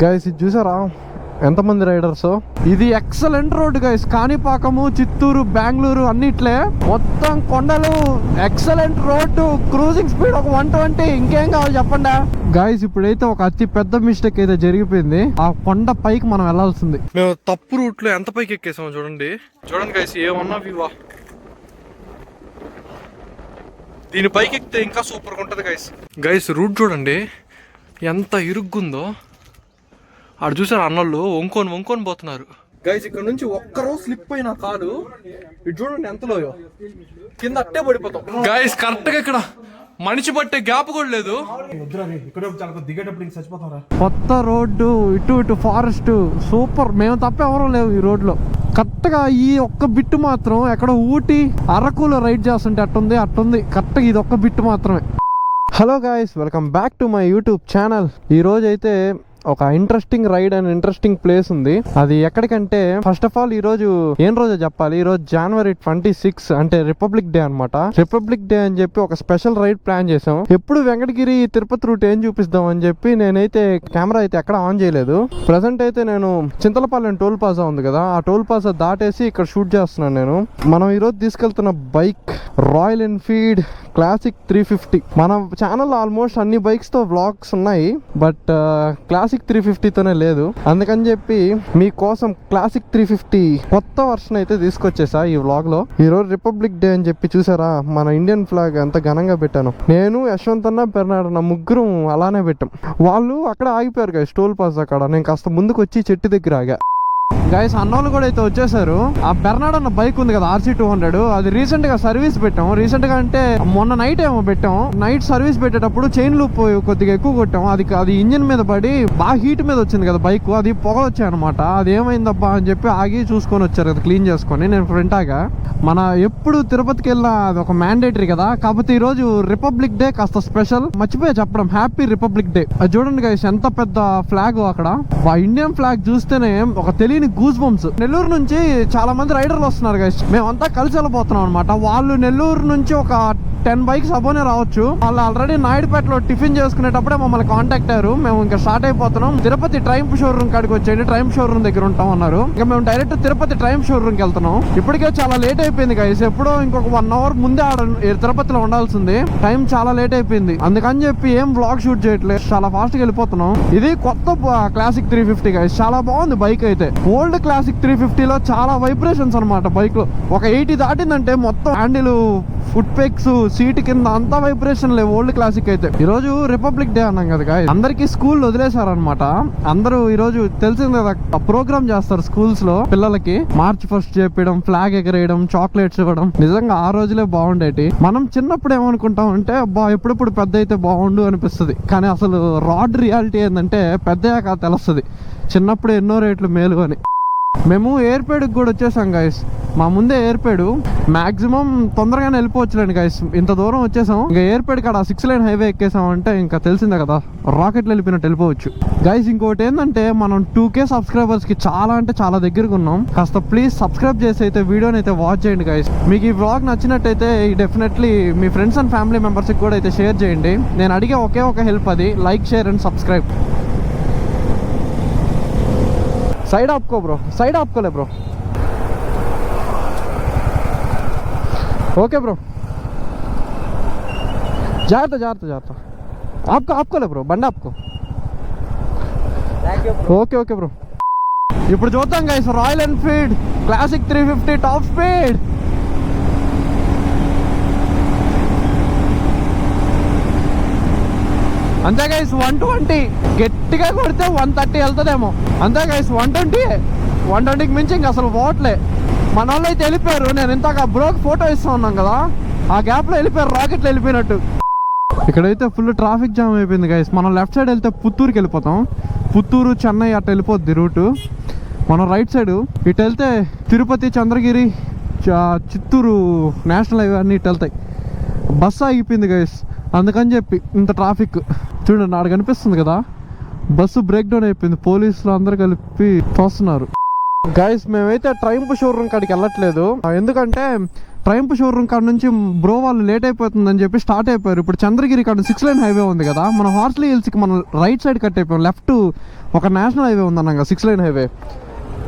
Guys ఇది చూసారా? ఎంతమంది రైడర్స్? ఇది excellent road guys Kanipakam Chittoor Bengaluru అన్నిట్లే. మొత్తం కొండలు. Excellent road. క్రూజింగ్ స్పీడ్ ఒక వన్ ట్వంటీ. ఇంకేం కావాలి చెప్పండి? గైస్ ఇప్పుడైతే ఒక అతి పెద్ద మిస్టేక్ అయితే జరిగిపోయింది. ఆ కొండ పైకి మనం వెళ్ళాల్సింది. మేము తప్పు రూట్లో ఎంత పైకి ఎక్కేసాము చూడండి. చూడండి గైస్ ఏమన్నా వివా దీని పైకి ఎక్కితే ఇంకా సూపర్గా ఉంటుంది గైస్ గైస్ రూట్ చూడండి. ఎంత ఇరుగ్గుందో. ఆడు చూసారు అన్నోళ్ళు? వంకొని వంకొని పోతున్నారు. గైస్ ఇక్కడ నుంచి ఒక్కరో స్లిప్ అయిన కాదు. ఇటు చూడండి ఎంతలోయో కింద అట్టే పడిపోతాం. గైస్ కరెక్ట్గా ఇక్కడ మనిషి పట్టే గ్యాప్ కూడా లేదు. కొత్త రోడ్డు ఇటు ఇటు ఫారెస్ట్ సూపర్ మేము తప్ప ఎవరూ లేవు ఈ రోడ్లో. కరెక్ట్గా ఈ ఒక్క బిట్టు మాత్రం ఎక్కడ ఊటీ అరకులో రైడ్ చేస్తుంటే అట్టుంది అట్టుంది. కరెక్ట్గా ఇది ఒక్క బిట్టు మాత్రమే. Hello guys welcome back to my YouTube channel ఈ రోజు అయితే ఒక interesting ride and interesting place ఉంది. అది ఎక్కడికంటే ఫస్ట్ ఆఫ్ ఆల్ ఈ రోజు ఏం రోజు చెప్పాలి? ఈ రోజు జనవరి ట్వంటీ సిక్స్ అంటే రిపబ్లిక్ డే అన్నమాట. రిపబ్లిక్ డే అని చెప్పి ఒక స్పెషల్ రైడ్ ప్లాన్ చేసాం ఎప్పుడు వెంకటగిరి తిరుపతి రూట్ ఏం చూపిస్తాం అని చెప్పి నేనైతే కెమెరా అయితే ఎక్కడ ఆన్ చేయలేదు. ప్రజెంట్ అయితే నేను చింతలపాలెం టోల్ ప్లాజా ఉంది కదా ఆ టోల్ ప్లాజా దాటేసి ఇక్కడ షూట్ చేస్తున్నాను నేను. మనం ఈరోజు తీసుకెళ్తున్న bike Royal Enfield classic three fifty మన ఛానల్ ఆల్మోస్ట్ అన్ని బైక్స్తో వ్లాగ్స్ ఉన్నాయి బట్ క్లాసిక్ త్రీ ఫిఫ్టీతోనే లేదు. అందుకని చెప్పి మీకోసం క్లాసిక్ త్రీ ఫిఫ్టీ కొత్త వర్షన్ అయితే తీసుకొచ్చేసా ఈ వ్లాగ్లో ఈరోజు రిపబ్లిక్ డే అని చెప్పి చూసారా? మన ఇండియన్ ఫ్లాగ్ ఎంత ఘనంగా పెట్టాను. నేను యశ్వంత్ అన్న బెర్నాడ్ నా ముగ్గురు అలానే పెట్టాం. వాళ్ళు అక్కడ ఆగిపోయారు కదా స్టోల్ పాస్ అక్కడ నేను కాస్త ముందుకు వచ్చి చెట్టు దగ్గర ఆగా. గైస్ అన్నోళ్ళు కూడా అయితే వచ్చేసారు. ఆ బెర్నాడ్ అన్న బైక్ ఉంది కదా ఆర్సీ టూ హండ్రెడ్ అది రీసెంట్గా సర్వీస్ పెట్టాం. రీసెంట్గా అంటే మొన్న నైట్ ఏమో పెట్టాం. నైట్ సర్వీస్ పెట్టేటప్పుడు చైన్ లూప్ కొద్దిగా ఎక్కువ కొట్టాం. అది అది ఇంజిన్ మీద పడి బాగా హీట్ మీద వచ్చింది కదా బైక్ అది పొగ వచ్చాయి అనమాట అది ఏమైందబ్బా అని చెప్పి ఆగి చూసుకొని వచ్చారు కదా క్లీన్ చేసుకొని. నేను ఫ్రంట్ ఆగా. మన ఎప్పుడు తిరుపతికి వెళ్ళినా అది ఒక మ్యాండేటరీ కదా. కాకపోతే ఈ రోజు రిపబ్లిక్ డే కాస్త స్పెషల్ మర్చిపోయా చెప్పడం. హ్యాపీ రిపబ్లిక్ డే అది చూడండి గైస్ ఎంత పెద్ద ఫ్లాగ్ అక్కడ. ఇండియన్ ఫ్లాగ్ చూస్తేనే ఒక తెలియని గూజ్ బంప్స్ నెల్లూరు నుంచి చాలా మంది రైడర్లు వస్తున్నారు గైస్ మేమంతా కలిసి వెళ్ళిపోతున్నాం అనమాట వాళ్ళు నెల్లూరు నుంచి ఒక టెన్ బైక్స్ అబోనే రావచ్చు. వాళ్ళు ఆల్రెడీ నాయుడుపేటలో టిఫిన్ చేసుకునేటప్పుడే మమ్మల్ని కాంటాక్ట్ అయ్యారు. మేము ఇంకా స్టార్ట్ అయిపోతున్నాం. తిరుపతి ట్రైమ్ షోరూమ్ కాడికి వచ్చేయండి ట్రైమ్ షోరూమ్ దగ్గర ఉంటాం అన్నారు. ఇంకా మేము డైరెక్ట్ తిరుపతి ట్రైమ్ షోరూమ్కి వెళ్తున్నాం. ఇప్పటికే చాలా లేట్ అయిపోయింది గైస్ ఎప్పుడో ఇంకొక వన్ అవర్ ముందే ఆడ తిరుపతిలో ఉండాల్సింది. టైం చాలా లేట్ అయిపోయింది. అందుకని చెప్పి ఏం బ్లాగ్ షూట్ చేయట్లేదు. చాలా ఫాస్ట్గా వెళ్ళిపోతున్నాం. ఇది కొత్త క్లాసిక్ త్రీ ఫిఫ్టీ గైస్ చాలా బాగుంది బైక్ అయితే. ఓల్డ్ క్లాసిక్ త్రీ ఫిఫ్టీలో చాలా వైబ్రేషన్స్ అనమాట బైక్లో. ఒక ఎయిటీ దాటిందంటే మొత్తం హ్యాండిల్ ఫుట్ పెక్స్ సీట్ కింద అంతా వైబ్రేషన్ లేవు ఓల్డ్ క్లాసిక్ అయితే. ఈ రోజు రిపబ్లిక్ డే అన్నాం కదా అందరికి అందరికీ స్కూల్ వదిలేశారనమాట అందరూ ఈ రోజు తెలిసింది కదా ప్రోగ్రామ్ చేస్తారు స్కూల్స్లో పిల్లలకి. మార్చ్ ఫస్ట్ చేపించడం ఫ్లాగ్ ఎగరేయడం చాక్లెట్స్ ఇవ్వడం. నిజంగా ఆ రోజులే బాగుండేటి. మనం చిన్నప్పుడు ఏమనుకుంటాం అంటే అబ్బా ఎప్పుడెప్పుడు పెద్ద అయితే బాగుండు అనిపిస్తుంది. కానీ అసలు రాడ్ రియాలిటీ ఏంటంటే పెద్దయ్యాక తెలుస్తుంది. చిన్నప్పుడు ఎన్నో రేట్లు మేలు అని. మేము ఎయిర్పేడ్కి కూడా వచ్చేసాం గాయస్ మా ముందే ఎయిర్పేడు మాక్సిమం తొందరగానే వెళ్ళిపోవచ్చులేండి గైస్ ఇంత దూరం వచ్చేసాం. ఇంకా ఎయిర్పేడ్ కాడ సిక్స్ లైన్ హైవే ఎక్కేసాం అంటే ఇంకా తెలిసిందే కదా. రాకెట్లు వెళ్ళిపోయినట్టు వెళ్ళిపోవచ్చు. గైస్ ఇంకోటి ఏంటంటే మనం టూ కే సబ్స్క్రైబర్స్కి చాలా అంటే చాలా దగ్గరగా ఉన్నాం. కాస్త ప్లీజ్ సబ్స్క్రైబ్ చేసి అయితే వీడియోని అయితే వాచ్ చేయండి గైస్ మీకు ఈ బ్లాగ్ నచ్చినట్టయితే డెఫినెట్లీ మీ ఫ్రెండ్స్ అండ్ ఫ్యామిలీ మెంబర్స్కి కూడా అయితే షేర్ చేయండి. నేను అడిగే ఒకే ఒక హెల్ప్ అది. Like share and subscribe side ఆపుకో bro side ఆపుకోలే బ్రో ఓకే బ్రో జాగ్రత్త జాగ్రత్త జాగ్రత్త ఆపుకో ఆపుకోలే బ్రో బండి ఆపుకో ఓకే ఓకే బ్రో ఇప్పుడు చూద్దాం guys Royal Enfield classic three fifty top speed అంతే గైస్ వన్ ట్వంటీ గట్టిగా కొడితే వన్ థర్టీ వెళ్తుందేమో. అంతే గైస్ వన్ ట్వంటీ వన్ ట్వంటీకి మించి ఇంక అసలు పోవట్లే. మన వాళ్ళు అయితే వెళ్ళిపోయారు. నేను ఇంతక బ్రోక్ ఫోటో ఇస్తా ఉన్నాం కదా. ఆ గ్యాప్లో వెళ్ళిపోయారు రాకెట్లో వెళ్ళిపోయినట్టు. ఇక్కడైతే ఫుల్ ట్రాఫిక్ జామ్ అయిపోయింది గైస్ మనం లెఫ్ట్ సైడ్ వెళ్తే పుత్తూరుకి వెళ్ళిపోతాం. పుత్తూరు చెన్నై అట్ట వెళ్ళిపోద్ది రూటు. మనం రైట్ సైడ్ ఇటు వెళ్తే తిరుపతి చంద్రగిరి చ- చిత్తూరు నేషనల్ హైవే అన్ని ఇటు వెళ్తాయి. బస్సు ఆగిపోయింది గైస్ అందుకని చెప్పి ఇంత ట్రాఫిక్ చూడండి నాకు కనిపిస్తుంది కదా. బస్సు బ్రేక్ డౌన్ అయిపోయింది. పోలీసులు అందరు కలిపి చూస్తున్నారు గైస్ మేమైతే ట్రైంప్ షోరూమ్ కాడికి వెళ్ళట్లేదు. ఎందుకంటే ట్రైంపు షోరూమ్ కాడ నుంచి బ్రో వాళ్ళు లేట్ అయిపోతుందని చెప్పి స్టార్ట్ అయిపోయారు. ఇప్పుడు చంద్రగిరి కాడ సిక్స్ లైన్ హైవే ఉంది కదా. మన హార్స్లీ హిల్స్కి మనం రైట్ సైడ్ కట్ అయిపోయాం. లెఫ్ట్ ఒక నేషనల్ హైవే ఉంది అన్నాక సిక్స్ లైన్ హైవే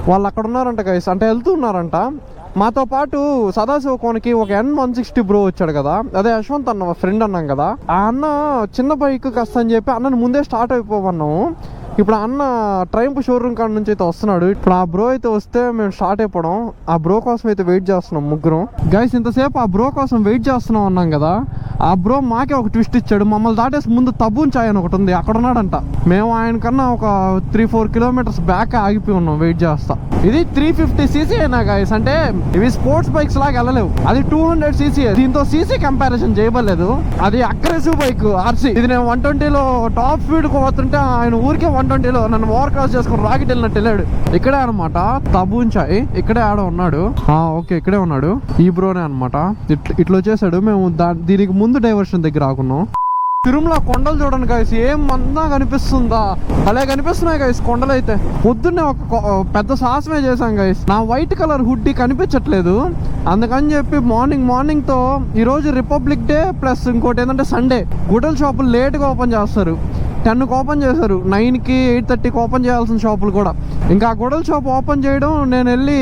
వాళ్ళు అక్కడ ఉన్నారంట గైస్ అంటే వెళ్తూ ఉన్నారంట. మాతో పాటు సదాశివ కోనకి ఒక ఎన్ వన్ సిక్స్టీ బ్రో వచ్చాడు కదా. అదే యశ్వంత్ అన్న ఫ్రెండ్ అన్నాం కదా. ఆ అన్న చిన్న బైక్ కాస్త అని చెప్పి అన్నని ముందే స్టార్ట్ అయిపోమన్నాము. ఇప్పుడు అన్న ట్రైంప్ షోరూమ్ కాడ నుంచి అయితే వస్తున్నాడు. ఇప్పుడు ఆ బ్రో అయితే వస్తే మేము స్టార్ట్ అయిపోవడం. ఆ బ్రో కోసం అయితే వెయిట్ చేస్తున్నాం ముగ్గురం. గైస్ ఇంతసేపు ఆ బ్రో కోసం వెయిట్ చేస్తున్నాం అన్నాం కదా. ఆ బ్రో మాకే ఒక ట్విస్ట్ ఇచ్చాడు. మమ్మల్ని దాటేసి ముందు తబ్బున్ చాయ్ అని ఒకటి ఉంది. అక్కడ ఉన్నాడంట. మేము ఆయన కన్నా ఒక త్రీ ఫోర్ కిలోమీటర్స్ బ్యాక్ ఆగిపోయి ఉన్నాం. వెయిట్ చేస్తా. ఇది త్రీ ఫిఫ్టీ సీసీ అయినా గైస్ అంటే ఇవి స్పోర్ట్స్ బైక్స్ లాగా వెళ్ళలేవు. అది టూ హండ్రెడ్ సీసీ దీంతో సీసీ కంపారిజన్ చేయబడలేదు. అది అగ్రెసివ్ బైక్ ఆర్సీ ఇది నేను వన్ ట్వంటీలో టాప్ స్పీడ్ పోతుంటే ఆయన ఊరికే వన్ ట్వంటీలో నన్ను ఓవర్ క్రాస్ చేసుకుని రాకెట్ వెళ్ళినట్టు వెళ్ళాడు. ఇక్కడే అనమాట తబూంచాయి. ఇక్కడే ఆడ ఉన్నాడు. ఆ, ఓకే ఇక్కడే ఉన్నాడు. ఈ బ్రోనే అనమాట ఇట్లా వచ్చేసాడు. మేము దా దీనికి ముందు డైవర్షన్ దగ్గర ఆకున్నాం తిరుమల కొండలు చూడండి గాయస్ ఏం మందా కనిపిస్తుందా? అలా కనిపిస్తున్నాయి గాయస్ కొండలు అయితే పొద్దున్నే ఒక పెద్ద సాహసమే చేశాం గాయస్ నా వైట్ కలర్ హుడ్డీ కనిపించట్లేదు. అందుకని చెప్పి మార్నింగ్ మార్నింగ్తో ఈ రోజు రిపబ్లిక్ డే ప్లస్ ఇంకోటి ఏంటంటే సండే గుడల్ షాపులు లేట్గా ఓపెన్ చేస్తారు. టెన్కి ఓపెన్ చేశారు. నైన్కి ఎయిట్ థర్టీకి ఓపెన్ చేయాల్సిన షాపులు కూడా. ఇంకా ఆ గొడవల షాప్ ఓపెన్ చేయడం నేను వెళ్ళి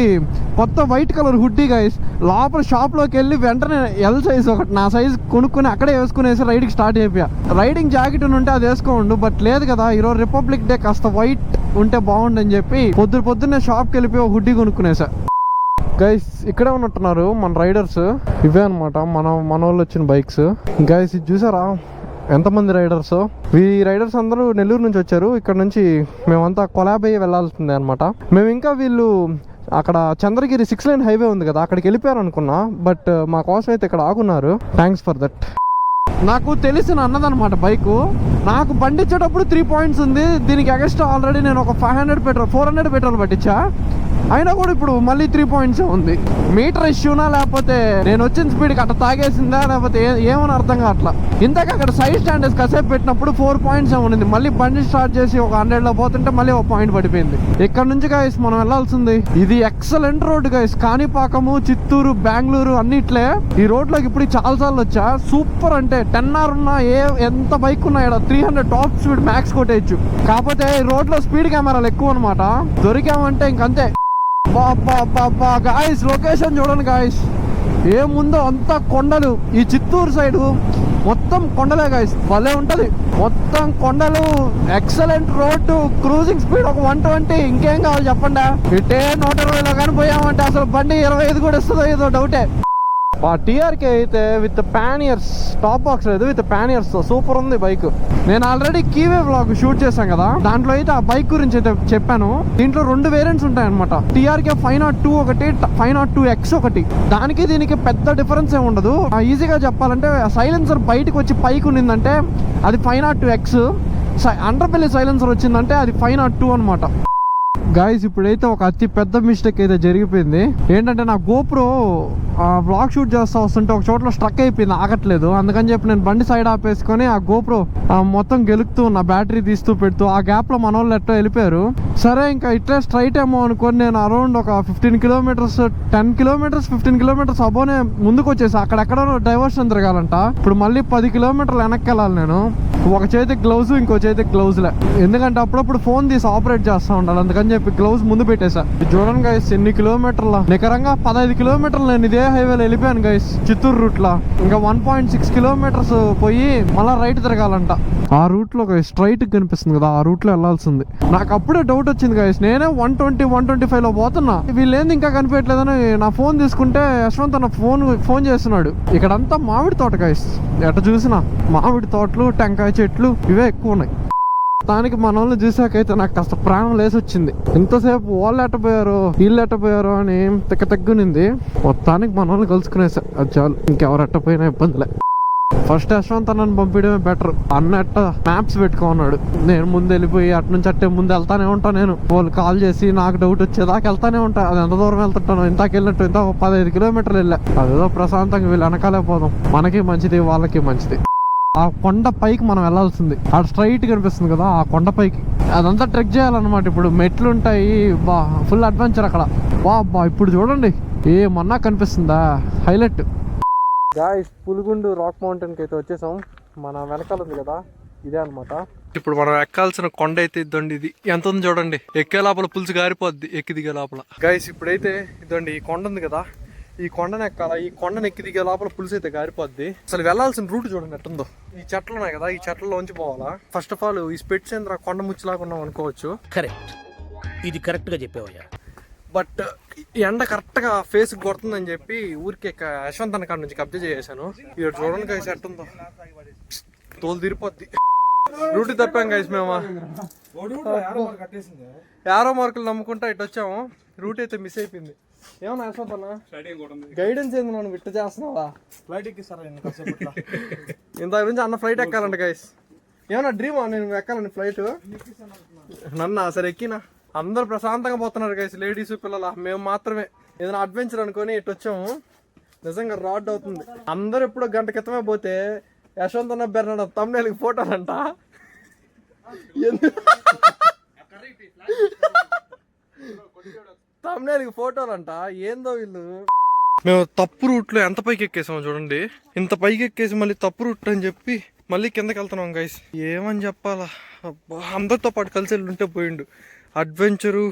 కొత్త వైట్ కలర్ హుడ్డీ గైస్ లోపల షాప్లోకి వెళ్ళి వెంటనే ఎల్ సైజ్ ఒకటి నా సైజ్ కొనుక్కుని అక్కడే వేసుకునేసి రైడింగ్ స్టార్ట్ అయిపోయా. రైడింగ్ జాకెట్ ఉంటే అది వేసుకోండు బట్ లేదు కదా ఈరోజు రిపబ్లిక్ డే కాస్త వైట్ ఉంటే బాగుండని చెప్పి పొద్దు పొద్దున్నే షాప్కి వెళ్ళిపోయి ఒక హుడ్డీ కొనుక్కునేసా. గైస్ ఇక్కడే ఉన్నట్టున్నారు మన రైడర్స్ ఇవే అనమాట మన మన వాళ్ళు వచ్చిన బైక్స్ గైస్ ఇది చూసారా? ఎంతమంది రైడర్స్? ఈ రైడర్స్ అందరూ నెల్లూరు నుంచి వచ్చారు. ఇక్కడ నుంచి మేమంతా కొలాబ్ అయ్యి వెళ్ళాల్సిందే అనమాట మేము ఇంకా వీళ్ళు అక్కడ చంద్రగిరి సిక్స్ లైన్ హైవే ఉంది కదా అక్కడికి వెళ్ళిపోయారు అనుకున్నా బట్ మా కోసం అయితే ఇక్కడ ఆగున్నారు. Thanks for that. నాకు తెలిసిన అన్నదనమాట బైకు. నాకు బండి ఇచ్చేటప్పుడు త్రీ పాయింట్స్ ఉంది. దీనికి ఎగస్ట్రా ఆల్రెడీ నేను ఒక five hundred petrol four hundred petrol పట్టించా. అయినా కూడా ఇప్పుడు మళ్ళీ త్రీ పాయింట్స్ ఉంది. మీటర్ ఇష్యూనా లేకపోతే నేను వచ్చిన స్పీడ్కి అట్లా తాగేసిందా లేకపోతే ఏమని అర్థం కావట్లా. ఇంతకు అక్కడ సైడ్ స్టాండర్స్ కాసేపు పెట్టినప్పుడు ఫోర్ పాయింట్స్ ఉండింది మళ్ళీ బండి స్టార్ట్ చేసి ఒక హండ్రెడ్లో పోతుంటే మళ్ళీ ఒక పాయింట్ పడిపోయింది. ఇక్కడ నుంచి గాయస్ మనం వెళ్ళాల్సింది ఇది excellent road guys Kanipakam Chittoor Bengaluru అన్నిట్లే. ఈ రోడ్లోకి ఇప్పుడు చాలా సార్లు వచ్చా. సూపర్ అంటే టెన్ ఆర్ ఉన్నా ఏ ఎంత బైక్ ఉన్నా ఇక్కడ three hundred top speed max కొట్టేయచ్చు. కాకపోతే ఈ రోడ్లో స్పీడ్ కెమెరాలు ఎక్కువ అనమాట దొరికామంటే ఇంకంతే. గాయస్ లొకేషన్ చూడండి గాయస్ ఏముందో అంతా కొండలు. ఈ చిత్తూరు సైడ్ మొత్తం కొండలే గాయస్ భలే ఉంటది. మొత్తం కొండలు. ఎక్సలెంట్ రోడ్డు క్రూజింగ్ స్పీడ్ ఒక వన్ ట్వంటీ ఇంకేం కావాలి చెప్పండి? ఇటే నూట ఇరవైలో కానీ పోయామంటే అసలు బండి ఇరవై ఐదు కూడా ఇస్తుందో ఏదో డౌటే టీఆర్కే అయితే విత్ ప్యానియర్స్ టాప్ బాక్స్ లేదు విత్ ప్యానియర్స్ సూపర్ ఉంది బైక్ నేను ఆల్రెడీ కీవే బ్లాగ్ షూట్ చేశాను కదా. దాంట్లో అయితే ఆ బైక్ గురించి అయితే చెప్పాను. దీంట్లో రెండు వేరియంట్స్ ఉంటాయి అనమాట టీఆర్కే ఫైవ్ నాట్ టూ ఒకటి ఫైవ్ నాట్ టూ ఎక్స్ ఒకటి. దానికి దీనికి పెద్ద డిఫరెన్స్ ఏమి ఉండదు. ఈజీగా చెప్పాలంటే సైలెన్సర్ బయటకు వచ్చి పైకి ఉన్నిందంటే అది five nought two X under belly silencer వచ్చిందంటే అది ఫైవ్ నాట్ టూ అనమాట గాయస్ ఇప్పుడైతే ఒక అతి పెద్ద మిస్టేక్ అయితే జరిగిపోయింది. ఏంటంటే నా గోప్రో బ్లాక్ షూట్ చేస్తా వస్తుంటే ఒక చోట్ల స్ట్రక్ అయిపోయింది ఆగట్లేదు. అందుకని చెప్పి నేను బండి సైడ్ ఆపేసుకొని ఆ గోప్రో మొత్తం గెలుపుతూ నా బ్యాటరీ తీస్తూ పెడుతూ ఆ గ్యాప్లో మన వాళ్ళు ఎట్టో వెళ్ళిపోయారు. సరే ఇంకా ఇట్లా స్ట్రైట్ ఏమో అనుకొని నేను అరౌండ్ ఒక fifteen kilometres ten kilometres fifteen kilometres అబోనే ముందుకు వచ్చేసి అక్కడెక్కడో డైవర్షన్ తిరగాలంట ఇప్పుడు మళ్ళీ పది కిలోమీటర్లు వెనక్కి వెళ్ళాలి నేను. ఒక చేతి గ్లౌజ్ ఇంకో చేతి గ్లౌజ్లే ఎందుకంటే అప్పుడప్పుడు ఫోన్ తీసి ఆపరేట్ చేస్తూ ఉండాలి. అందుకని చెప్పి గ్లౌజ్ ముందు పెట్టేశా. చూడండి గైస్ ఎన్ని కిలోమీటర్ల నికరంగా పదహైదు కిలోమీటర్లు నేను ఇదే హైవేలో వెళ్ళిపోయాను గైస్ చిత్తూరు రూట్లో. ఇంకా వన్ పాయింట్ సిక్స్ కిలోమీటర్స్ పోయి మళ్ళీ రైట్ తిరగాలంట. ఆ రూట్లో స్ట్రైట్ కనిపిస్తుంది కదా ఆ రూట్లో వెళ్ళాల్సింది. నాకు అప్పుడే డౌట్ వచ్చింది గాయస్ నేనే వన్ ట్వంటీ వన్ ట్వంటీ ఫైవ్లో పోతున్నా. వీళ్ళేంది ఇంకా కనిపించట్లేదని నా ఫోన్ తీసుకుంటే యశ్వంత్ అన్న ఫోన్ ఫోన్ చేస్తున్నాడు. ఇక్కడంతా మామిడి తోట గాయస్ ఎట చూసినా మామిడి తోటలు టెంకాయ చెట్లు ఇవే ఎక్కువ ఉన్నాయి. దానికి మన వాళ్ళు చూసాకైతే నాకు కాస్త ప్రాణం లేసి వచ్చింది ఎంతసేపు వాళ్ళు ఎట్టపోయారు వీళ్ళు ఎట్టపోయారు అని తిక్క తగ్గునింది మొత్తానికి మన వాళ్ళు కలుసుకునేసా. అది చాలు ఇంకెవరు ఎట్టపోయినా ఇబ్బందిలే. ఫస్ట్ యశ్వంత్ అన్నను పంపించడమే బెటర్ అన్నట్ట మ్యాప్స్ పెట్టుకున్నాడు నేను ముందు వెళ్ళిపోయి అటు నుంచి అట్టే ముందు వెళ్తానే ఉంటాను నేను. వాళ్ళు కాల్ చేసి నాకు డౌట్ వచ్చేదాకా వెళ్తానే ఉంటా. అది ఎంత దూరం వెళ్తుంటాను ఇంతకు వెళ్ళినట్టు ఇంత ఒక పదహైదు కిలోమీటర్లు వెళ్ళా. అదేదో ప్రశాంతంగా వీళ్ళు వెనకాలే పోదాం. మనకి మంచిది వాళ్ళకి మంచిది. ఆ కొండ పైకి మనం వెళ్ళాల్సింది. ఆ స్ట్రైట్ కనిపిస్తుంది కదా ఆ కొండ పైకి. అదంతా ట్రెక్ చేయాలన్నమాట ఇప్పుడు. మెట్లు ఉంటాయి బా ఫుల్ అడ్వెంచర్ అక్కడ. బా బా ఇప్పుడు చూడండి. ఏమన్నా కనిపిస్తుందా? హైలైట్ గాయస్ పులిగుండు రాక్ మౌంటైన్కి అయితే వచ్చేసాం. మన వెనకాల ఉంది కదా ఇదే అన్నమాట. ఇప్పుడు మనం ఎక్కాల్సిన కొండ అయితే ఇద్దండి ఇది. ఎంత ఉంది చూడండి. ఎక్కే లోపల పులుసు గారిపోద్ది ఎక్కి దిగే లోపల. గాయస్ ఇప్పుడైతే ఇదండి ఈ కొండ ఉంది కదా ఈ కొండను ఎక్కాల ఈ కొండను ఎక్కి దిగే లోపల పులుసు అయితే గారిపోద్ది. అసలు వెళ్ళాల్సిన రూట్ చూడండి ఎట్టుందో. ఈ చెట్లు ఉన్నాయి కదా ఈ చెట్లలోంచి పోవాలా. ఫస్ట్ ఆఫ్ ఆల్ ఈ స్పెట్స్ ఏంద్ర కొండ ముచ్చిలాగా ఉన్నాం అనుకోవచ్చు. కరెక్ట్ ఇది కరెక్ట్గా చెప్పావయ్యా. బట్ ఎండ కరెక్ట్గా ఫేస్ కొడుతుందని చెప్పి ఊరికే యశ్వంత్ అన్న కాడ నుంచి కబ్జా చేశాను ఇక్కడ చూడండి గైస్ ఎట్టుందో తోలు తీరిపోద్ది. రూట్ తప్పాం గైస్ మేము. యారో మార్కులు నమ్ముకుంటా ఇటు వచ్చాము. రూట్ అయితే మిస్ అయిపోయింది. ఏమన్నా యశ్వంత్ అన్న గైడెన్స్ ఏంది నన్ను విట్ట చేస్తున్నావా? ఫ్లైట్ ఎక్కిస్తారా ఇంత గురించి అన్న ఫ్లైట్ ఎక్కాలంట గైస్ ఏమన్నా డ్రీమా నేను ఎక్కాలండి ఫ్లైట్ నన్న సరే ఎక్కినా. అందరు ప్రశాంతంగా పోతున్నారు గైస్ లేడీస్ పిల్లల మేము మాత్రమే. ఏదైనా అడ్వెంచర్ అనుకొని ఇటు వచ్చాము. నిజంగా రాడ్ అవుతుంది. అందరు ఎప్పుడో గంట క్రితమే పోతే యశవంత్ అన్న బెర్నాడు అంట ఫోటోలంట ఫోటోలు ఫోటోలంట ఏందో వీళ్ళు. మేము తప్పు రూట్లో ఎంత పైకి ఎక్కేసాము చూడండి. ఇంత పైకి ఎక్కేసి మళ్ళీ తప్పు రూట్ అని చెప్పి మళ్ళీ కిందకి వెళ్తున్నాం గైస్ ఏమని చెప్పాలా? అబ్బా అందరితో పాటు కలిసి వెళ్ళి ఉంటే పోయిండు. అడ్వెంచరు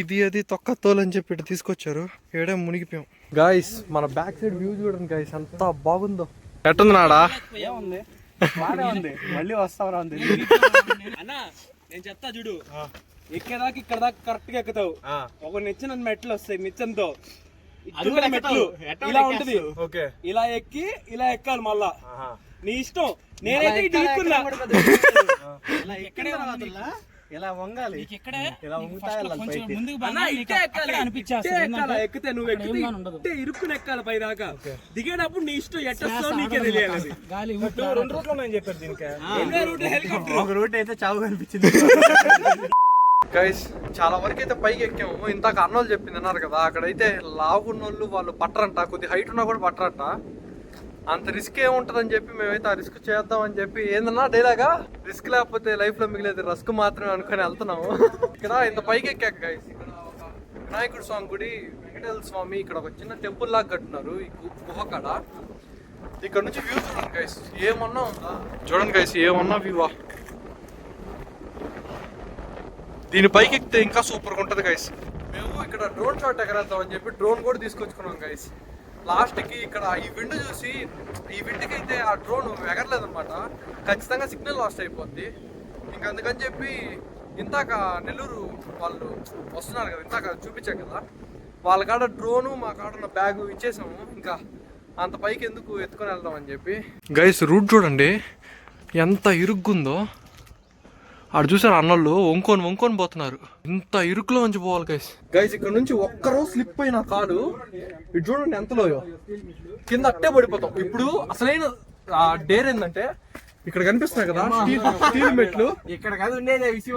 ఇది అది తొక్క తోలు అని చెప్పి ఇటు తీసుకొచ్చారు. ఏడే మునిగిపోయాం. గాయస్ మన బ్యాక్ సైడ్ వ్యూ చూడండి గాయస్ ఎంత బాగుందో. ఎట్టుంది నాడా? ఏముంది? మళ్ళీ వస్తావరా ఉంది అన్నా నేను చెప్తా చూడు. ఎక్కేదాకా ఇక్కడ దాకా కరెక్ట్గా ఎక్కుతావు. ఒక నిచ్చెన మెట్లు వస్తాయి నిచ్చెనతో మెట్లు. ఇలా ఉంటది. ఓకే. ఇలా ఎక్కి ఇలా ఎక్కాలి మళ్ళా. నీ ఇష్టం. నేనైతే ఇటు ఇరుక్కున్నా. ఇలా వంగాలి? ఇలా? ఎక్కితే నువ్వు ఎక్కితే ఇరుక్కుని ఎక్కాలి పై దాకా దిగేటప్పుడు నీ ఇష్టం ఎట్టొస్తావు నీకే తెలియాలి రెండు రూట్లు ఉన్నాయని చెప్పారు దీనికి. ఎన్నో రూట్ హెలికాప్టర్. ఒక రూట్ అయితే చావు కనిపించింది గైస్ చాలా వరకు అయితే పైకి ఎక్కాము. ఇందాక అన్నోళ్ళు చెప్పింది అన్నారు కదా అక్కడైతే లావున్నోళ్ళు వాళ్ళు పట్టరంట. కొద్ది హైట్ ఉన్నా కూడా పట్టరంట. అంత రిస్క్ ఏముంటుందని చెప్పి మేమైతే ఆ రిస్క్ చేద్దాం అని చెప్పి ఏందన్నా డైలాగా? రిస్క్ లేకపోతే లైఫ్లో మిగిలేదు రిస్క్ మాత్రమే అనుకుని వెళ్తున్నాము. ఇక్కడ ఇంత పైకి ఎక్కాక గైస్ ఇక్కడ ఒక వినాయకుడు స్వామి గుడి వెంకటేశ్వర స్వామి ఇక్కడ ఒక చిన్న టెంపుల్ లాగా కట్టున్నారు ఈ గుహ కడ. ఇక్కడ నుంచి వ్యూ చూడండి గైస్ ఏమన్నా ఉందా? చూడండి గైస్ ఏమన్నా వ్యూవా దీని పైకి ఎక్కితే ఇంకా సూపర్గా ఉంటుంది గైస్ మేము ఇక్కడ డ్రోన్ షాట్ ఎగరేద్దాం అని చెప్పి డ్రోన్ కూడా తీసుకొచ్చుకున్నాం గైస్ లాస్ట్కి ఇక్కడ ఈ విండ్ చూసి ఈ విండ్కి అయితే ఆ డ్రోన్ ఎగరలేదన్నమాట. ఖచ్చితంగా సిగ్నల్ లాస్ట్ అయిపోద్ది. ఇంకా అందుకని చెప్పి ఇందాక నెల్లూరు వాళ్ళు వస్తున్నారు కదా ఇందాక చూపించాం కదా వాళ్ళ కాడ డ్రోను మా కాడ ఉన్న బ్యాగ్ ఇచ్చేసాము. ఇంకా అంత పైకి ఎందుకు ఎత్తుకొని వెళ్దాం అని చెప్పి. గైస్ రూట్ చూడండి. ఎంత ఇరుగ్గుందో. ఆడు చూసారు అన్నోళ్ళు? వంకొని వంకొని పోతున్నారు. ఇంత ఇరుకులో నుంచి పోవాలి గైస్ గైస్ ఇక్కడ నుంచి ఒక్కరో స్లిప్ అయిన కాలు ఇటు చూడండి ఎంతలోయో కింద అట్టే పడిపోతాం. ఇప్పుడు అసలైన ఆ డేర్ ఏంటంటే ఇక్కడ కనిపిస్తున్నాయి కదా స్టీల్ స్టీల్ మెట్లు. ఇక్కడ కాదు ఉండేది విషయం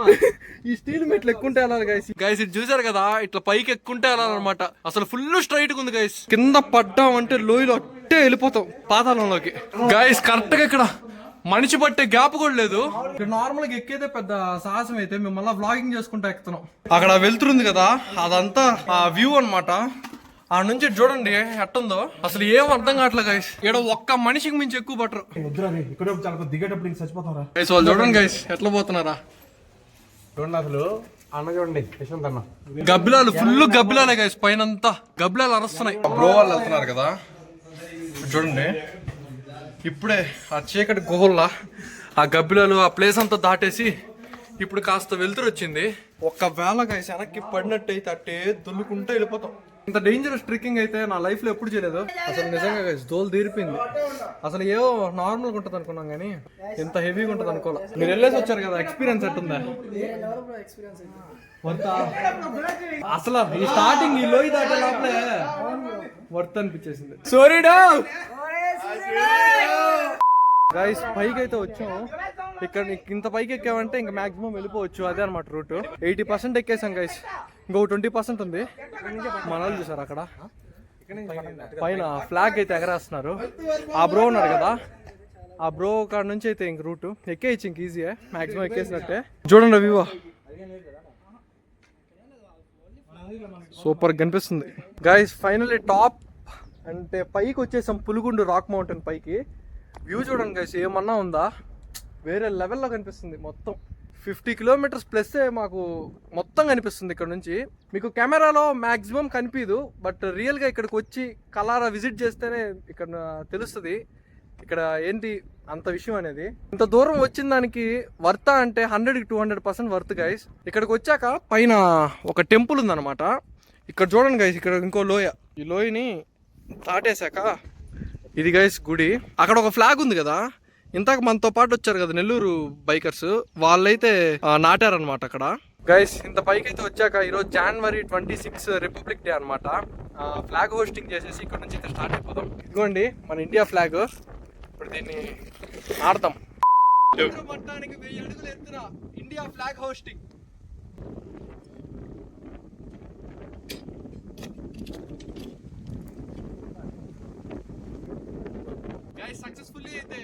ఈ స్టీల్ మెట్లు ఎక్కుంటే వెళ్ళాలి గైస్ గైస్ ఇది చూసారు కదా? ఇట్లా పైకి ఎక్కుంటే వెళ్ళాలన్నమాట అసలు ఫుల్ స్ట్రైట్ ఉంది గైస్ కింద పడ్డాం అంటే లోయలో అట్టే వెళ్ళిపోతాం పాతాళంలోకి. గైస్ కరెక్ట్గా ఇక్కడ మనిషి పట్టే గ్యాప్ కూడా లేదు. ఇక్కడ నార్మల్గా ఎక్కేదే పెద్ద సాహసం అయితే మేము మళ్ళీ వ్లాగింగ్ చేసుకుంటా ఎక్కుతున్నాం. అక్కడ వెళ్తుంది కదా అదంతా ఆ వ్యూ అన్నమాట. ఆ నుంచి చూడండి ఎట్టుందో. అసలు ఏం అర్థం కావట్లేదు గైస్ ఇక్కడ ఒక్క మనిషికి మించి ఎక్కువ పట్టరు. ఇక్కడ దిగేటప్పుడు చచ్చిపోతారా గైస్ వాళ్ళు చూడండి గైస్ ఎట్లా పోతున్నారా. చూడండి అసలు అన్న చూడండి యశ్వంత్ అన్న. గబ్బిలాలు ఫుల్ గబ్బిలాలే గైస్ పైన అంతా గబ్బిలాలు అరుస్తున్నాయి. బ్రో వాళ్ళు వెళ్తున్నారు కదా. చూడండి. ఇప్పుడే ఆ చీకటి గుహల్లా ఆ గబ్బిలాలు ఆ ప్లేస్ అంతా దాటేసి ఇప్పుడు కాస్త వెలుతురు వచ్చింది. ఒక్కవేళ గైస్ వెనక్కి పడినట్టు అయితే అట్టే దుల్లుకుంటూ వెళ్ళిపోతాం. ఇంత డేంజరస్ ట్రెక్కింగ్ అయితే నా లైఫ్లో ఎప్పుడు చేయలేదు. అసలు నిజంగా గైస్ దోలు తీరిపోయింది. అసలు ఏవో నార్మల్గా ఉంటది అనుకున్నాం కానీ ఎంత హెవీగా ఉంటది అనుకోలే మీరు వెళ్ళేసి వచ్చారు కదా ఎక్స్పీరియన్స్ ఎట్టుందా? అసలు ఈ స్టార్టింగ్ ఈ లోయి దాటే లోపలే. వర్త్ అనిపించేసింది. సోరీడా గైస్ పైకి అయితే వచ్చాము. ఇక్కడ ఇంత పైకి ఎక్కామంటే ఇంకా మాక్సిమం వెళ్ళిపోవచ్చు. అదే అనమాట రూట్. ఎయిటీ పర్సెంట్ ఎక్కేసాం గైస్ ఇంకో ట్వంటీ పర్సెంట్ ఉంది. మన చూసారు అక్కడ? పైన ఫ్లాగ్ అయితే ఎగరేస్తున్నారు. ఆ బ్రో ఉన్నారు కదా. ఆ బ్రో కాడ నుంచి అయితే ఇంక రూట్. ఎక్కేయచ్చు ఇంక ఈజీయే మాక్సిమం ఎక్కేసినట్టే. చూడండి వ్యూవా సూపర్ కనిపిస్తుంది. గైస్ ఫైనల్లీ టాప్ అంటే పైకి వచ్చేసాం పులుగుండు రాక్ మౌంటైన్ పైకి. వ్యూ చూడండి గైస్ ఏమన్నా ఉందా? వేరే లెవెల్లో కనిపిస్తుంది మొత్తం. ఫిఫ్టీ కిలోమీటర్స్ ప్లస్ మాకు మొత్తం కనిపిస్తుంది ఇక్కడ నుంచి. మీకు కెమెరాలో మ్యాక్సిమం కనిపించదు బట్ రియల్గా ఇక్కడికి వచ్చి కలారా విజిట్ చేస్తేనే ఇక్కడ తెలుస్తుంది. ఇక్కడ ఏంటి అంత విషయం అనేది. ఇంత దూరం వచ్చిన దానికి వర్త అంటే హండ్రెడ్కి two hundred percent worth guys ఇక్కడికి వచ్చాక పైన ఒక టెంపుల్ ఉందన్నమాట. ఇక్కడ చూడండి గైస్ ఇక్కడ ఇంకో లోయ. ఈ లోయని దాటేశాక? ఇది గైస్ గుడి. అక్కడ ఒక ఫ్లాగ్ ఉంది కదా. ఇంతకు మనతో పాటు వచ్చారు కదా నెల్లూరు బైకర్స్ వాళ్ళైతే నాటారనమాట అక్కడ. గైస్ ఇంత పైకి అయితే వచ్చాక ఈరోజు January twenty six republic day అనమాట ఫ్లాగ్ హోస్టింగ్ చేసేసి ఇక్కడ నుంచి అయితే స్టార్ట్ అయిపోదాం. ఇదిగోండి మన ఇండియా ఫ్లాగ్ ఇప్పుడు దీన్ని ఆడతాం. వెయ్యి అడుగులు ఎత్తున India flag hosting guys successfully అయితే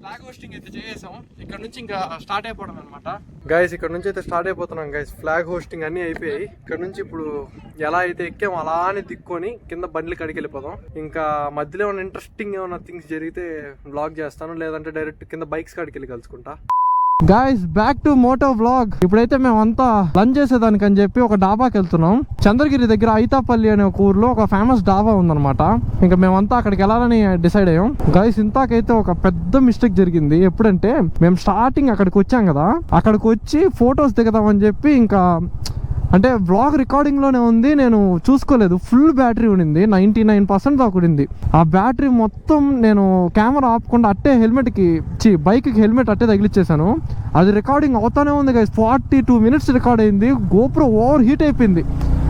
ఫ్లాగ్ హోస్టింగ్ అయితే చేసాము ఇక్కడ నుంచి ఇంకా స్టార్ట్ అయిపోవడం అనమాట గైస్ ఇక్కడ నుంచి అయితే స్టార్ట్ అయిపోతున్నాం గైస్ ఫ్లాగ్ హోస్టింగ్ అన్ని అయిపోయాయి. ఇక్కడ నుంచి ఇప్పుడు ఎలా అయితే ఎక్కాం అలానే దిక్కొని కింద బండ్లు కడికి వెళ్ళిపోదాం. ఇంకా మధ్యలో ఏమైనా ఇంట్రెస్టింగ్ ఏమైనా థింగ్స్ జరిగితే బ్లాగ్ చేస్తాను లేదంటే డైరెక్ట్ కింద బైక్స్ కాడికి వెళ్ళి కలుసుకుంటా. Guys back to moto vlog ఇప్పుడైతే మేమంతా లంచ్ చేసేదానికి అని చెప్పి ఒక డాబాకి వెళ్తున్నాం చంద్రగిరి దగ్గర ఐతాపల్లి అనే ఒక ఊర్లో ఒక ఫేమస్ డాబా ఉందన్నమాట. ఇంకా మేమంతా అక్కడికి వెళ్ళాలని డిసైడ్ అయ్యాం. గైస్ ఇంతాకైతే ఒక పెద్ద మిస్టేక్ జరిగింది. ఎప్పుడంటే మేము స్టార్టింగ్ అక్కడికి వచ్చాం కదా. అక్కడికి వచ్చి ఫొటోస్ దిగుదామని చెప్పి ఇంకా అంటే బ్లాగ్ రికార్డింగ్లోనే ఉంది నేను చూసుకోలేదు. ఫుల్ బ్యాటరీ ఉండింది నైంటీ నైన్ పర్సెంట్ దాకా ఉండింది. ఆ బ్యాటరీ మొత్తం నేను కెమెరా ఆపకుండా అట్టే హెల్మెట్కి చి బైక్కి హెల్మెట్ అట్టే తగిలిచ్చేసాను. అది రికార్డింగ్ అవుతానే ఉంది guys forty two minutes record అయింది. గోప్రో ఓవర్ హీట్ అయిపోయింది.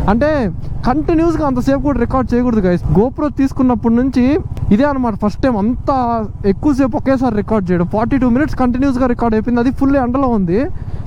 అంటే కంటిన్యూస్గా అంతసేపు కూడా రికార్డ్ చేయకూడదు గైస్ గోప్రో తీసుకున్నప్పటి నుంచి ఇదే అనమాట ఫస్ట్ టైం అంత ఎక్కువసేపు ఒకేసారి రికార్డ్ చేయడం. ఫార్టీ టూ మినిట్స్ కంటిన్యూస్గా రికార్డ్ అయిపోయింది. అది ఫుల్ ఎండలో ఉంది.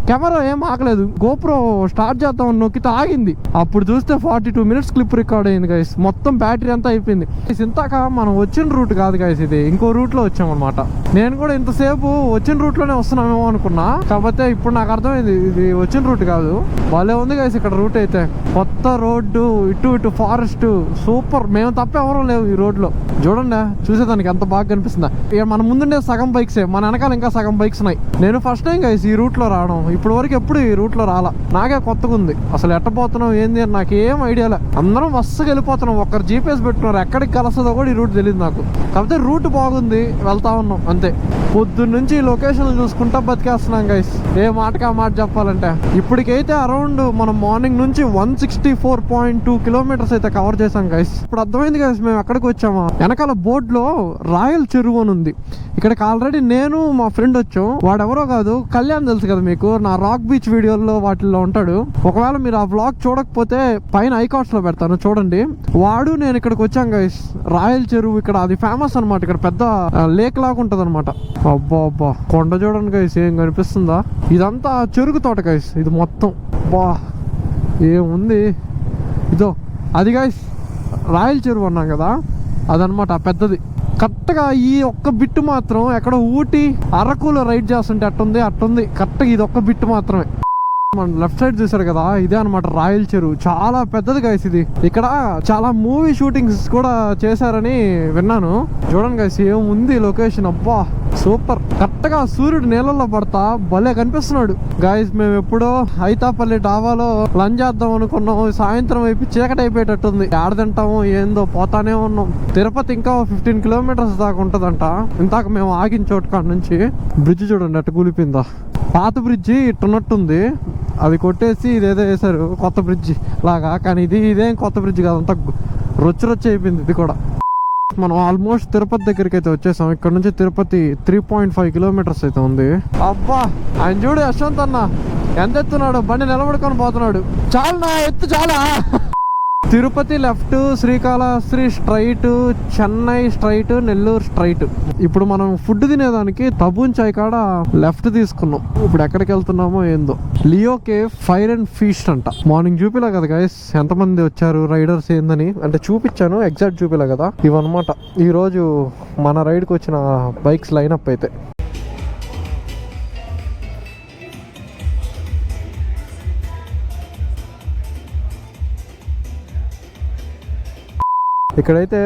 కెమెరా ఏం ఆగలేదు. గోప్రో స్టార్ట్ చేద్దాం నొక్కితే ఆగింది. అప్పుడు చూస్తే forty two minutes clip record అయింది గైస్ మొత్తం బ్యాటరీ అంతా అయిపోయింది. Guys, ఇంతాక మనం వచ్చిన రూట్ కాదు గైస్ ఇది. ఇంకో రూట్లో వచ్చాం అనమాట నేను కూడా ఇంతసేపు వచ్చిన రూట్లోనే వస్తున్నామేమో అనుకున్నా. కాకపోతే ఇప్పుడు నాకు అర్థమైంది ఇది వచ్చిన రూట్ కాదు. భలే ఉంది గైస్ ఇక్కడ రూట్ అయితే. కొత్త రోడ్డు ఇటు ఇటు ఫారెస్ట్. సూపర్. మేము తప్ప ఎవరూ లేవు ఈ రోడ్లో. చూడండి చూసేదానికి ఎంత బాగా కనిపిస్తుందా. ఇక మన ముందుండే సగం బైక్సే మన వెనకాల ఇంకా సగం బైక్స్ ఉన్నాయి. నేను ఫస్ట్ టైం గైస్ ఈ రూట్లో రావడం ఇప్పుడు వరకు ఎప్పుడు ఈ రూట్లో రాలా. నాకే కొత్తగా ఉంది. అసలు ఎట్టపోతున్నాం ఏంది అని నాకు ఏం ఐడియా అందరం మస్తుగా వెళ్ళిపోతున్నాం ఒక్కరు జీపీఎస్ పెట్టుకున్నారు ఎక్కడికి కలుస్తుందో కూడా ఈ రూట్ తెలియదు నాకు. కాకపోతే రూట్ బాగుంది వెళ్తా ఉన్నాం అంతే. పొద్దున్న నుంచి లొకేషన్లు చూసుకుంటా బతికేస్తున్నాం గైస్ ఏ మాటకి ఆ మాట చెప్పాలంటే. ఇప్పటికైతే అరౌండ్ మనం మార్నింగ్ నుంచి one sixty four point two kilometres అయితే కవర్ చేసాం గైస్ ఇప్పుడు అర్థమైంది గైస్ మేము ఎక్కడికి వచ్చామా. వెనకాల బోర్డులో రాయల్ చెరువు అని ఉంది. ఇక్కడికి ఆల్రెడీ నేను మా ఫ్రెండ్ వచ్చాం. వాడెవరో కాదు కళ్యాణ్ తెలుసు కదా మీకు. నా రాక్ బీచ్ వీడియోల్లో వాటిల్లో ఉంటాడు. ఒకవేళ మీరు ఆ వ్లాగ్ చూడకపోతే పైన ఐకాట్స్లో పెడతాను చూడండి. వాడు నేను ఇక్కడికి వచ్చాం గైస్ రాయల్ చెరువు ఇక్కడ అది ఫేమస్ అన్నమాట. ఇక్కడ పెద్ద లేక్ లాగా ఉంటది అనమాట అబ్బా అబ్బా. కొండ చూడండి కైస్ ఏం కనిపిస్తుందా? ఇదంతా చెరుకు తోట కైస్ ఇది మొత్తం. బా ఏముంది? ఇదో అది గైస్ రాయల్ చెరువు అన్నాం కదా? అదనమాట పెద్దది. కరెక్ట్గా ఈ ఒక్క బిట్టు మాత్రం ఎక్కడ ఊటి అరకులో రైడ్ చేస్తుంటే అట్టుంది అట్టుంది. కరెక్ట్గా ఇది ఒక్క బిట్టు మాత్రమే. మన లెఫ్ట్ సైడ్ చూసారు కదా ఇదే అనమాట రాయల్ చెరువు. చాలా పెద్దది గైస్ ఇది. ఇక్కడ చాలా మూవీ షూటింగ్స్ కూడా చేశారని విన్నాను. చూడండి గైస్ ఏముంది లొకేషన్ అబ్బా సూపర్ కరెక్ట్గా సూర్యుడు నీళ్ళల్లో పడతా భలే కనిపిస్తున్నాడు. గాయస్ మేము ఎప్పుడో హైతాపల్లి డాబాలో లంచ్ చేద్దాం అనుకున్నాం సాయంత్రం అయిపోయి చీకటి అయిపోయేటట్టుంది. ఆడ తింటాము ఏందో పోతానే ఉన్నాం. తిరుపతి ఇంకా ఫిఫ్టీన్ కిలోమీటర్స్ దాకా ఉంటదంట. ఇంతాక మేము ఆగిన చోటు కాడ నుంచి. బ్రిడ్జ్ చూడండి అటు కూలిపోయిందా? పాత బ్రిడ్జి ఇట్టున్నట్టుంది అది కొట్టేసి ఇదేదో వేశారు కొత్త బ్రిడ్జి లాగా. కానీ ఇది ఇదేం కొత్త బ్రిడ్జ్ కాదు అంతా రొచ్చు రొచ్చు అయిపోయింది ఇది కూడా. మనం ఆల్మోస్ట్ తిరుపతి దగ్గరికి అయితే వచ్చేసాం. ఇక్కడ నుంచి Tirupati three point five kilometres అయితే ఉంది. అబ్బా ఆయన చూడు యశ్వంత్ అన్న. ఎంత ఎత్తున్నాడు బండి నిలబడుకొని పోతున్నాడు. చాలు నా ఎత్తు చాలా. Tirupati left Srikalahasti straight Chennai straight Nellore straight. ఇప్పుడు మనం ఫుడ్ తినేదానికి తబూన్ చాయ్ కాడ లెఫ్ట్ తీసుకున్నాం. ఇప్పుడు ఎక్కడికి వెళ్తున్నామో ఏందో. Leo cafe fire and feast అంట. మార్నింగ్ చూపిలా కదా గైస్ ఎంతమంది వచ్చారు రైడర్స్ ఏందని. అంటే చూపించాను ఎగ్జాక్ట్ చూపిలా కదా. ఇవన్నమాట. ఈరోజు మన రైడ్కి వచ్చిన బైక్స్ లైనప్ అయితే. ఇక్కడైతే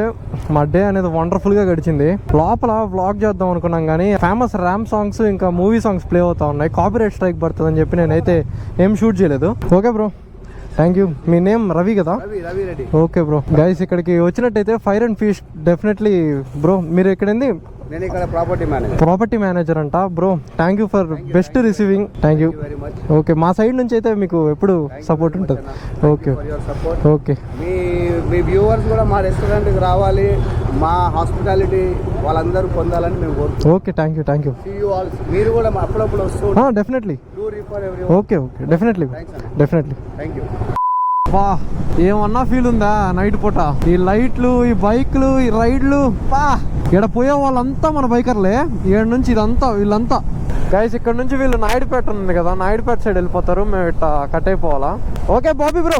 మా డే అనేది వండర్ఫుల్గా గడిచింది. లోపల వ్లాగ్ చేద్దాం అనుకున్నాం కానీ ఫేమస్ ర్యామ్ సాంగ్స్ ఇంకా మూవీ సాంగ్స్ ప్లే అవుతా ఉన్నాయి. కాపీరైట్ స్ట్రైక్ పడుతుందని చెప్పి నేనైతే ఏం షూట్ చేయలేదు. ఓకే బ్రో థ్యాంక్ యూ మీ నేమ్ రవి కదా? ఓకే బ్రో గైస్ ఇక్కడికి వచ్చినట్టయితే fire and feast definitely bro మీరు ఎక్కడంది? నేను ఇక్కడ ప్రాపర్టీ మేనేజర్ ప్రాపర్టీ మేనేజర్ అంట. Bro thank you for best receiving thank you okay మా సైడ్ నుంచి అయితే మీకు ఎప్పుడు సపోర్ట్ ఉంటుంది. ఓకే ఓకే మీ మీ వ్యూవర్స్ కూడా మా రెస్టారెంట్కి రావాలి మా హాస్పిటాలిటీ వాళ్ళందరూ పొందాలని మేము కోరుకుంటున్నాం. Okay thank you thank you all. మీరు కూడా అప్పుడప్పుడు వస్తూ definitely refer every okay okay definitely definitely thank you బా ఏమన్నా ఫీల్ ఉందా నైట్ పూట? ఈ లైట్లు ఈ బైక్లు ఈ రైడ్లు పా! ఇక్కడ పోయే వాళ్ళంతా మన బైకర్లే. ఈడ నుంచి ఇదంతా వీళ్ళంతా. గైస్ ఇక్కడ నుంచి వీళ్ళు నాయుడుపేట ఉంది కదా నాయుడుపేట సైడ్ వెళ్ళిపోతారు. మేము ఇట్లా కట్ అయిపోవాలా? Okay Bobby bro.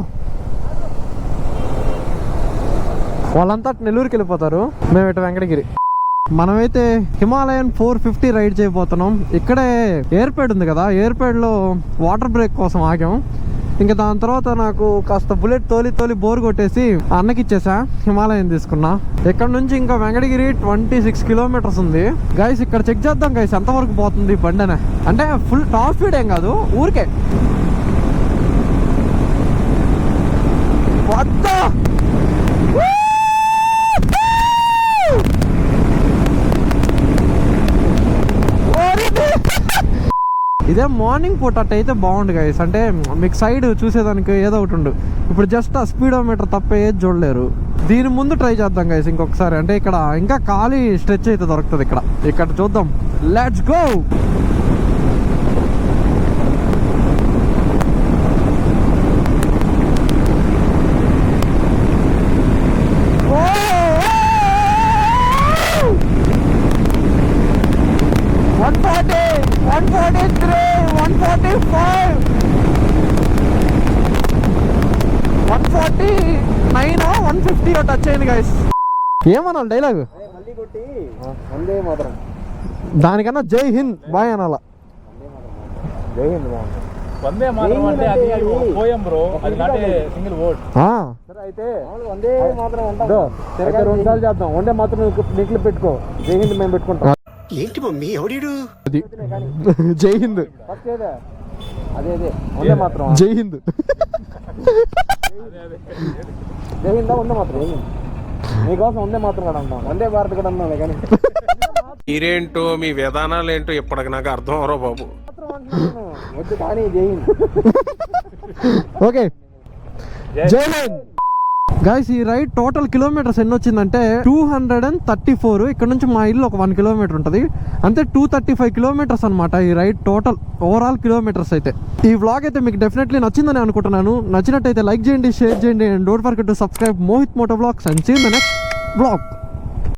వాళ్ళంతా నెల్లూరుకి వెళ్ళిపోతారు. మేము ఇటు వెంకటగిరి. మనమైతే హిమాలయన్ ఫోర్ ఫిఫ్టీ రైడ్ చేయబోతున్నాం. ఇక్కడే ఎయిర్పేడ్ ఉంది కదా ఎయిర్పేడ్లో వాటర్ బ్రేక్ కోసం ఆగాం. ఇంకా దాని తర్వాత నాకు కాస్త బుల్లెట్ తోలి తోలి బోర్ కొట్టేసి అన్నకి ఇచ్చేసా హిమాలయం తీసుకున్నా. ఇక్కడ నుంచి ఇంకా వెంకటగిరి ట్వంటీ సిక్స్ కిలోమీటర్స్ ఉంది. గైస్ ఇక్కడ చెక్ చేద్దాం గైస్ ఎంతవరకు పోతుంది బండి అంటే ఫుల్ టాప్ స్పీడ్ ఏం కాదు ఊరికే వద్దా ఇదే మార్నింగ్ పూట అట్ట అయితే బాగుండు గైస్ అంటే మీకు సైడ్ చూసేదానికి ఏదో ఒకటి ఉండు. ఇప్పుడు జస్ట్ ఆ స్పీడోమీటర్ తప్ప ఏది చూడలేరు. దీని ముందు ట్రై చేద్దాం గైస్ ఇంకొకసారి. అంటే ఇక్కడ ఇంకా ఖాళీ స్ట్రెచ్ అయితే దొరుకుతుంది ఇక్కడ. ఇక్కడ చూద్దాం. Let's go one forty one forty three one forty five one forty nine one fifty touch అయింది గైస్ ఏమనాలి డైలాగ్ దానికన్నా జై హింద్ బాయ్ అనాల. జై హింద్ బాగుంది వందే మాత్రం అంటే అది పోయం బ్రో. అది నాట్ సింగిల్ వర్డ్. సరే అయితే వందే మాత్రం ఇదో, అయితే రెండు సార్లు చేద్దాం. వండే మాత్రం నీకు పెట్టుకో. జై హింద్ మేము పెట్టుకుంటాం. ఏంటి మమ్మీ? ఎవడీడు? అది జై హింద్. అదే అదే. వందే మాత్రం. జై హింద్. జై హిందా. వందే మాత్రం మీకోసం వందే మాత్రం కూడా అంటాం వందే భారత్ కూడా అన్నాం కానీ. మీరేంటో మీ విధానాలు ఏంటో ఇప్పటికి నాకు అర్థం అవరో బాబు. వద్దు కానీ జై ఓకే. జై హింద్. గాయస్ ఈ రైడ్ టోటల్ కిలోమీటర్స్ ఎన్ని వచ్చిందంటే two hundred and thirty four ఇక్కడ నుంచి మా ఇల్లు ఒక వన్ కిలోమీటర్ ఉంటుంది. అంతే టూ థర్టీ ఫైవ్ కిలోమీటర్స్ అనమాట ఈ రైడ్ టోటల్ ఓవరాల్ కిలోమీటర్స్ అయితే. ఈ వ్లాగ్ అయితే మీకు డెఫినెట్లీ నచ్చిందని అనుకుంటున్నాను. నచ్చినట్టయితే లైక్ చేయండి షేర్ చేయండి and don't forget to subscribe Mohit moto vlogs and see the next vlog